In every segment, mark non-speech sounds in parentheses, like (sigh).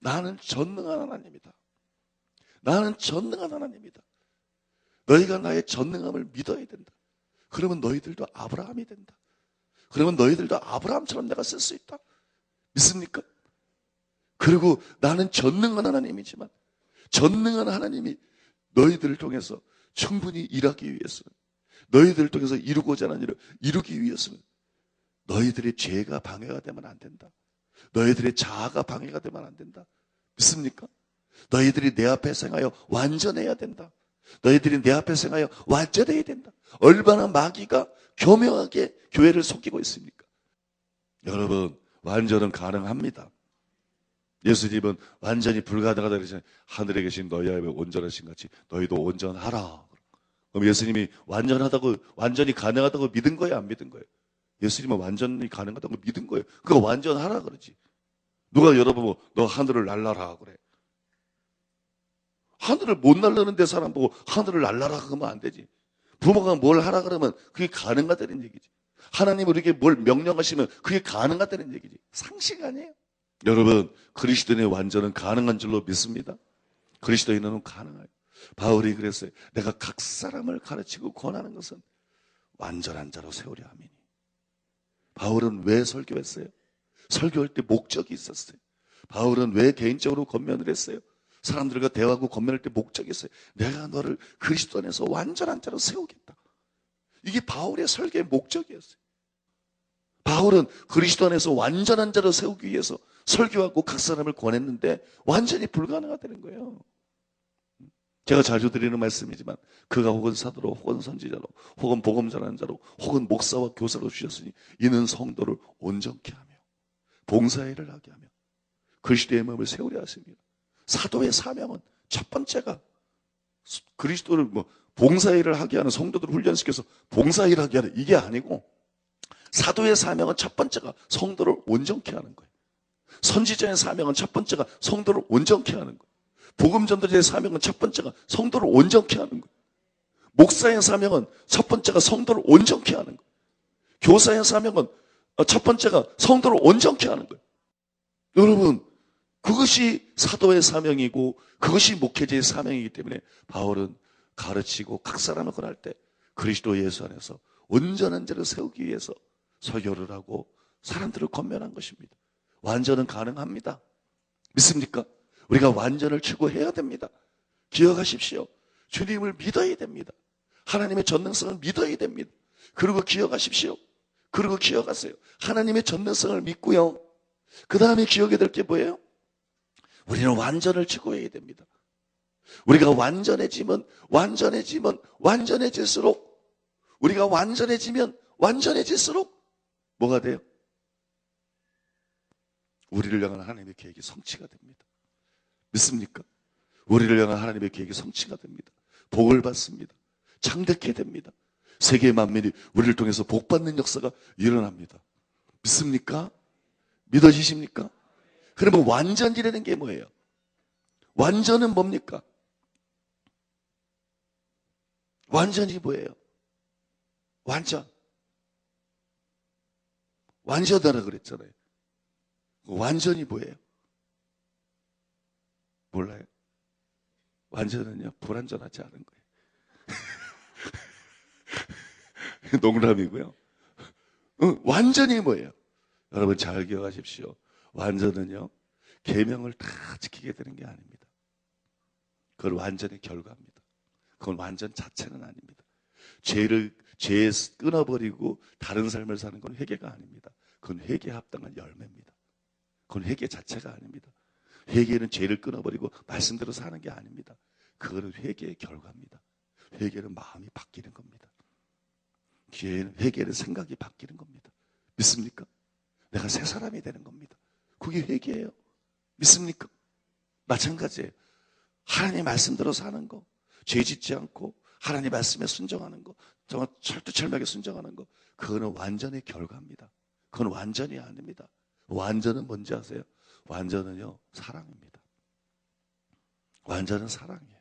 나는 전능한 하나님이다. 나는 전능한 하나님이다. 너희가 나의 전능함을 믿어야 된다. 그러면 너희들도 아브라함이 된다. 그러면 너희들도 아브라함처럼 내가 쓸 수 있다. 믿습니까? 그리고 나는 전능한 하나님이지만 전능한 하나님이 너희들을 통해서 충분히 일하기 위해서는 너희들을 통해서 이루고자 하는 일을 이루기 위해서는 너희들의 죄가 방해가 되면 안 된다. 너희들의 자아가 방해가 되면 안 된다. 믿습니까? 너희들이 내 앞에 생하여 완전해야 된다. 너희들이 내 앞에 생하여 완전해야 된다. 얼마나 마귀가 교묘하게 교회를 속이고 있습니까? 여러분, 완전은 가능합니다. 예수님은 완전히 불가능하다 그러잖아요. 하늘에 계신 너희 앞에 온전하신 같이 너희도 온전하라. 그럼 예수님이 완전하다고, 완전히 가능하다고 믿은 거예요? 안 믿은 거예요? 예수님은 완전히 가능하다고 믿은 거예요. 그거 완전하라 그러지. 누가 여러분 뭐, 너 하늘을 날라라 그래. 하늘을 못 날르는데 사람 보고 하늘을 날라라 그러면 안 되지. 부모가 뭘 하라 그러면 그게 가능하다는 얘기지. 하나님 우리에게 뭘 명령하시면 그게 가능하다는 얘기지. 상식 아니에요? 여러분, 그리스도인의 완전은 가능한 줄로 믿습니다. 그리스도인은 가능해요. 바울이 그랬어요. 내가 각 사람을 가르치고 권하는 것은 완전한 자로 세우려 함이니. 바울은 왜 설교했어요? 설교할 때 목적이 있었어요. 바울은 왜 개인적으로 건면을 했어요? 사람들과 대화하고 건면할 때 목적이 있어요. 내가 너를 그리스도 안에서 완전한 자로 세우겠다. 이게 바울의 설교의 목적이었어요. 바울은 그리스도 안에서 완전한 자로 세우기 위해서 설교하고 각 사람을 권했는데 완전히 불가능하다는 거예요. 제가 자주 드리는 말씀이지만 그가 혹은 사도로 혹은 선지자로 혹은 복음 전하는 자로 혹은 목사와 교사로 주셨으니 이는 성도를 온전케 하며 봉사일을 하게 하며 그리스도의 몸을 세우려 하십니다. 사도의 사명은 첫 번째가 그리스도를 뭐 봉사일을 하게 하는 성도들을 훈련시켜서 봉사일을 하게 하는 이게 아니고 사도의 사명은 첫 번째가 성도를 온전케 하는 거예요. 선지자의 사명은 첫 번째가 성도를 온전케 하는 거예요. 복음 전도자의 사명은 첫 번째가 성도를 온전케 하는 거예요. 목사의 사명은 첫 번째가 성도를 온전케 하는 거예요. 교사의 사명은 첫 번째가 성도를 온전케 하는 거예요. 여러분, 그것이 사도의 사명이고 그것이 목회자의 사명이기 때문에 바울은 가르치고 각 사람을 권할 때 그리스도 예수 안에서 온전한 자를 세우기 위해서 설교를 하고 사람들을 건면한 것입니다. 완전은 가능합니다. 믿습니까? 우리가 완전을 추구해야 됩니다. 기억하십시오. 주님을 믿어야 됩니다. 하나님의 전능성을 믿어야 됩니다. 그리고 기억하십시오. 그리고 기억하세요. 하나님의 전능성을 믿고요. 그 다음에 기억해야 될 게 뭐예요? 우리는 완전을 추구해야 됩니다. 우리가 완전해지면, 완전해지면, 완전해질수록, 우리가 완전해지면, 완전해질수록, 뭐가 돼요? 우리를 향한 하나님의 계획이 성취가 됩니다. 믿습니까? 우리를 향한 하나님의 계획이 성취가 됩니다. 복을 받습니다. 창대케 됩니다. 세계 만민이 우리를 통해서 복 받는 역사가 일어납니다. 믿습니까? 믿어지십니까? 그러면 완전이라는 게 뭐예요? 완전은 뭡니까? 완전이 뭐예요? 완전. 완전하라 그랬잖아요. 완전이 뭐예요? 몰라요? 완전은요, 불완전하지 않은 거예요. (laughs) 농담이고요. 어, 완전히 뭐예요? 여러분 잘 기억하십시오. 완전은요, 계명을 다 지키게 되는 게 아닙니다. 그건 완전의 결과입니다. 그건 완전 자체는 아닙니다. 죄를 죄에 끊어버리고 다른 삶을 사는 건 회개가 아닙니다. 그건 회개에 합당한 열매입니다. 그건 회개 자체가 아닙니다. 회개는 죄를 끊어버리고 말씀대로 사는 게 아닙니다. 그거는 회개의 결과입니다. 회개는 마음이 바뀌는 겁니다. 기회는 회개는 생각이 바뀌는 겁니다. 믿습니까? 내가 새 사람이 되는 겁니다. 그게 회개예요. 믿습니까? 마찬가지예요. 하나님 말씀대로 사는 거, 죄 짓지 않고 하나님 말씀에 순정하는 거, 정말 철두철미하게 순정하는 거, 그거는 완전의 결과입니다. 그건 완전이 아닙니다. 완전은 뭔지 아세요? 완전은요, 사랑입니다. 완전은 사랑이에요.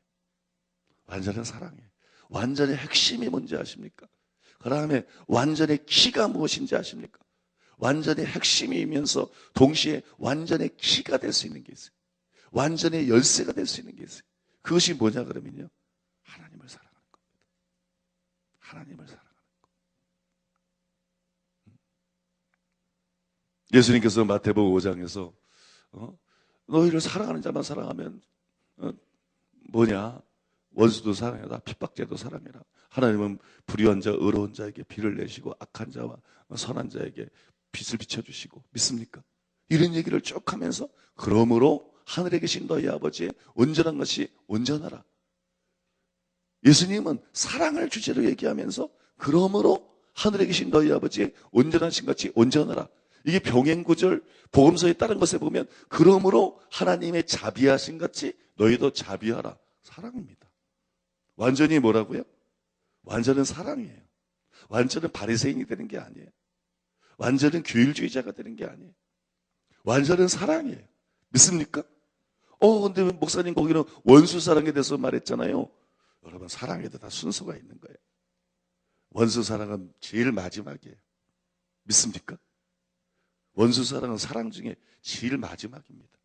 완전은 사랑이에요. 완전의 핵심이 뭔지 아십니까? 그 다음에 완전의 키가 무엇인지 아십니까? 완전의 핵심이면서 동시에 완전의 키가 될 수 있는 게 있어요. 완전의 열쇠가 될 수 있는 게 있어요. 그것이 뭐냐 그러면요. 하나님을 사랑하는 겁니다. 하나님을 사랑하는 것. 예수님께서 마태복음 5장에서 어? 너희를 사랑하는 자만 사랑하면 어? 뭐냐? 원수도 사랑해라. 핍박자도 사랑해라. 하나님은 불의한 자, 의로운 자에게 비를 내시고 악한 자와 선한 자에게 빛을 비춰주시고 믿습니까? 이런 얘기를 쭉 하면서 그러므로 하늘에 계신 너희 아버지의 온전한 것이 온전하라. 예수님은 사랑을 주제로 얘기하면서 그러므로 하늘에 계신 너희 아버지의 온전하신 것이 온전하라. 이게 병행구절 복음서에 따른 것에 보면 그러므로 하나님의 자비하신 같이 너희도 자비하라. 사랑입니다. 완전히 뭐라고요? 완전은 사랑이에요. 완전은 바리새인이 되는 게 아니에요. 완전은 규율주의자가 되는 게 아니에요. 완전은 사랑이에요. 믿습니까? 어, 근데 목사님 거기는 원수 사랑에 대해서 말했잖아요. 여러분, 사랑에도 다 순서가 있는 거예요. 원수 사랑은 제일 마지막이에요. 믿습니까? 원수 사랑은 사랑 중에 제일 마지막입니다.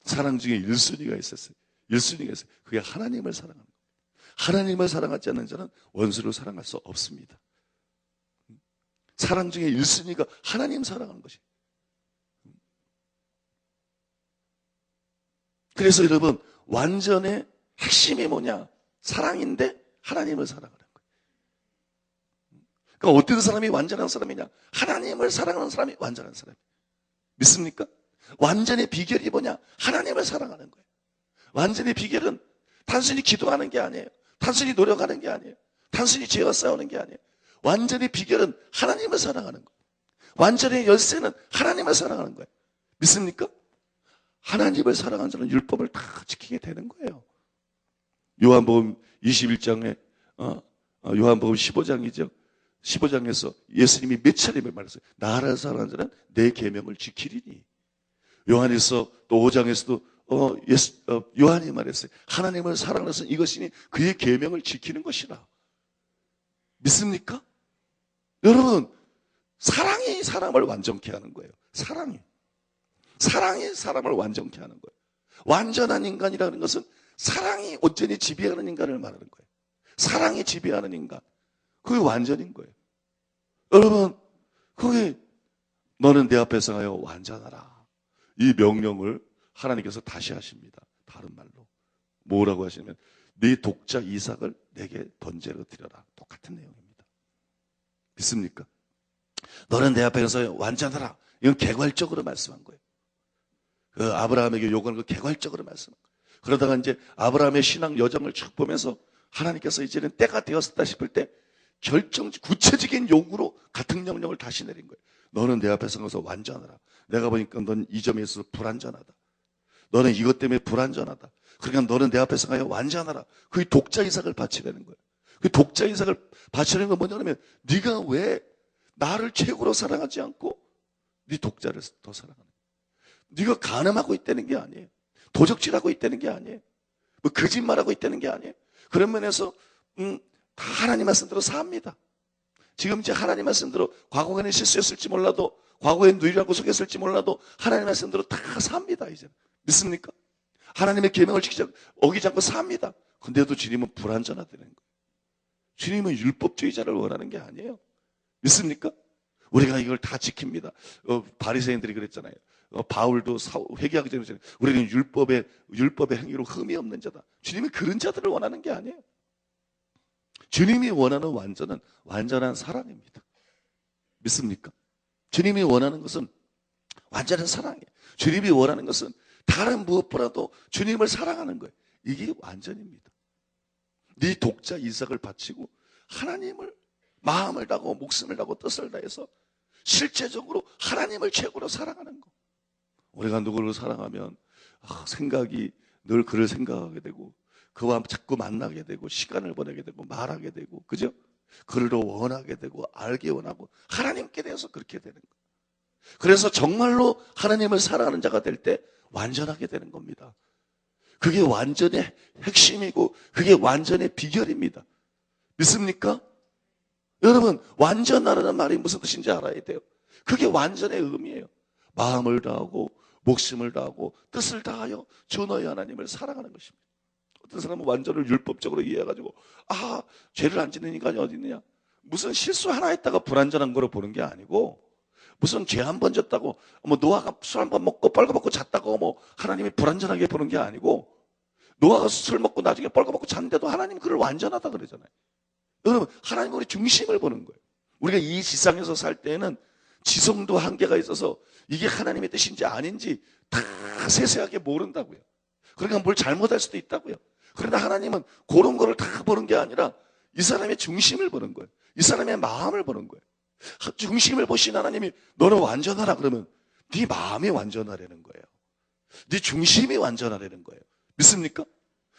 사랑 중에 1순위가 있었어요. 1순위가 있어요. 그게 하나님을 사랑하는 겁니다. 하나님을 사랑하지 않는 자는 원수를 사랑할 수 없습니다. 사랑 중에 1순위가 하나님 사랑하는 것이. 그래서 여러분, 완전의 핵심이 뭐냐? 사랑인데 하나님을 거예요. 그러니까 어떤 사람이 완전한 사람이냐? 하나님을 사랑하는 사람이 완전한 사람이에요. 믿습니까? 완전의 비결이 뭐냐? 하나님을 사랑하는 거예요. 완전의 비결은 단순히 기도하는 게 아니에요. 단순히 노력하는 게 아니에요. 단순히 죄와 싸우는 게 아니에요. 완전의 비결은 하나님을 사랑하는 거예요. 완전의 열쇠는 하나님을 사랑하는 거예요. 믿습니까? 하나님을 사랑하는 자는 율법을 다 지키게 되는 거예요. 요한복음 21장에 어, 어, 요한복음 15장이죠. 15장에서 예수님이 몇 차례 말했어요. 나를 사랑하는 자는 내 계명을 지키리니. 요한에서 또 5장에서도 어, 예수, 어, 요한이 말했어요. 하나님을 것은 이것이니 그의 계명을 지키는 것이라. 믿습니까? 여러분, 사랑이 사람을 완전케 하는 거예요. 사랑이. 사랑이 사람을 완전케 하는 거예요. 완전한 인간이라는 것은 사랑이 온전히 지배하는 인간을 말하는 거예요. 사랑이 지배하는 인간. 그게 완전인 거예요. 여러분, 그게 너는 내 앞에서 하여 완전하라. 이 명령을 하나님께서 다시 하십니다. 다른 말로. 뭐라고 하시냐면, 네 독자 이삭을 내게 번제로 드려라. 똑같은 내용입니다. 믿습니까? 너는 내 앞에서 완전하라. 이건 개괄적으로 말씀한 거예요. 그 아브라함에게 요구하는 거 개괄적으로 말씀한 거예요. 그러다가 이제 아브라함의 신앙 여정을 쭉 보면서 하나님께서 이제는 때가 되었다 싶을 때 결정, 구체적인 요구로 같은 명령을 다시 내린 거예요. 너는 내 앞에 서서 완전하라. 내가 보니까 넌 이 점에 있어서 불완전하다. 너는 이것 때문에 불완전하다. 그러니까 너는 내 앞에 서가여 완전하라. 그 독자 이삭을 바치라는 거예요. 그 독자 이삭을 바치라는 건 뭐냐면 네가 왜 나를 최고로 사랑하지 않고 네 독자를 더 사랑하는 거야. 네가 가늠하고 있다는 게 아니에요. 도적질하고 있다는 게 아니에요. 뭐 거짓말하고 있다는 게 아니에요. 그런 면에서 음, 다 하나님 말씀대로 삽니다. 지금 이제 하나님 말씀대로 과거에는 실수했을지 몰라도 과거에 누이라고 속였을지 몰라도 하나님 말씀대로 다 삽니다. 이제 믿습니까? 하나님의 계명을 지키지 어기지 않고 삽니다. 근데도 주님은 불완전하다는 거예요. 주님은 율법주의자를 원하는 게 아니에요. 믿습니까? 우리가 이걸 다 지킵니다. 어, 바리새인들이 그랬잖아요. 어, 바울도 사, 회개하기 전에. 우리는 율법의 율법의 행위로 흠이 없는 자다. 주님이 그런 자들을 원하는 게 아니에요. 주님이 원하는 완전은 완전한 사랑입니다. 믿습니까? 주님이 원하는 것은 완전한 사랑이에요. 주님이 원하는 것은 다른 무엇보다도 주님을 사랑하는 거예요. 이게 완전입니다. 네 독자 이삭을 바치고 하나님을 마음을 다하고 목숨을 다하고 뜻을 다해서 실제적으로 하나님을 최고로 사랑하는 거. 우리가 누구를 사랑하면 아, 생각이 늘 그를 생각하게 되고 그와 자꾸 만나게 되고 시간을 보내게 되고 말하게 되고 그죠? 그를 더 원하게 되고 알게 원하고 하나님께 대해서 그렇게 되는 거예요. 그래서 정말로 하나님을 사랑하는 자가 될 때 완전하게 되는 겁니다. 그게 완전의 핵심이고 그게 완전의 비결입니다. 믿습니까? 여러분 완전하라는 말이 무슨 뜻인지 알아야 돼요. 그게 완전의 의미예요. 마음을 다하고 목숨을 다하고 뜻을 다하여 주 너희 하나님을 사랑하는 것입니다. 어떤 사람은 완전을 율법적으로 이해해가지고 아 죄를 안 인간이 어디 있느냐 무슨 실수 하나 했다가 불완전한 거로 보는 게 아니고 무슨 죄 한 번 졌다고 뭐 노아가 술 한 번 먹고 뻘거먹고 잤다고 뭐 하나님이 불완전하게 보는 게 아니고 노아가 술 먹고 나중에 뻘거먹고 잤는데도 하나님 그를 완전하다 그러잖아요. 여러분 하나님 우리 중심을 보는 거예요. 우리가 이 지상에서 살 때에는 지성도 한계가 있어서 이게 하나님의 뜻인지 아닌지 다 세세하게 모른다고요. 그러니까 뭘 잘못할 수도 있다고요. 그러나 하나님은 그런 거를 다 보는 게 아니라 이 사람의 중심을 보는 거예요. 이 사람의 마음을 보는 거예요. 중심을 보신 하나님이 너는 완전하라 그러면 네 마음이 완전하라는 거예요. 네 중심이 완전하라는 거예요. 믿습니까?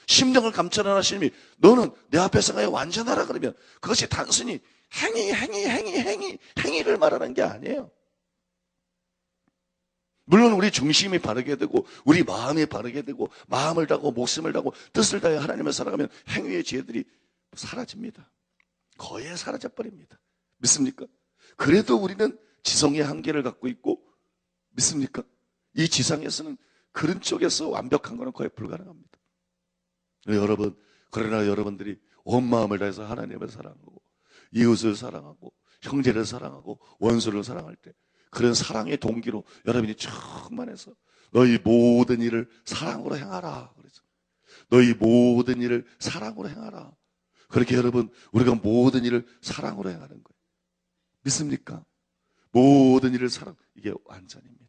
심령을 감찰하는 하나님이 너는 내 앞에 서 가야 완전하라 그러면 그것이 단순히 행위, 행위, 행위, 행위, 행위를 말하는 게 아니에요. 물론 우리 중심이 바르게 되고 우리 마음이 바르게 되고 마음을 다하고 목숨을 다하고 뜻을 다해 하나님을 살아가면 행위의 죄들이 사라집니다. 거의 사라져 버립니다. 믿습니까? 그래도 우리는 지성의 한계를 갖고 있고 믿습니까? 이 지상에서는 그런 쪽에서 완벽한 것은 거의 불가능합니다. 여러분, 그러나 여러분들이 온 마음을 다해서 하나님을 사랑하고 이웃을 사랑하고 형제를 사랑하고 원수를 사랑할 때 그런 사랑의 동기로 여러분이 충만해서 너희 모든 일을 사랑으로 행하라. 그래서 너희 모든 일을 사랑으로 행하라. 그렇게 여러분 우리가 모든 일을 사랑으로 행하는 거예요. 믿습니까? 모든 일을 사랑 이게 완전입니다.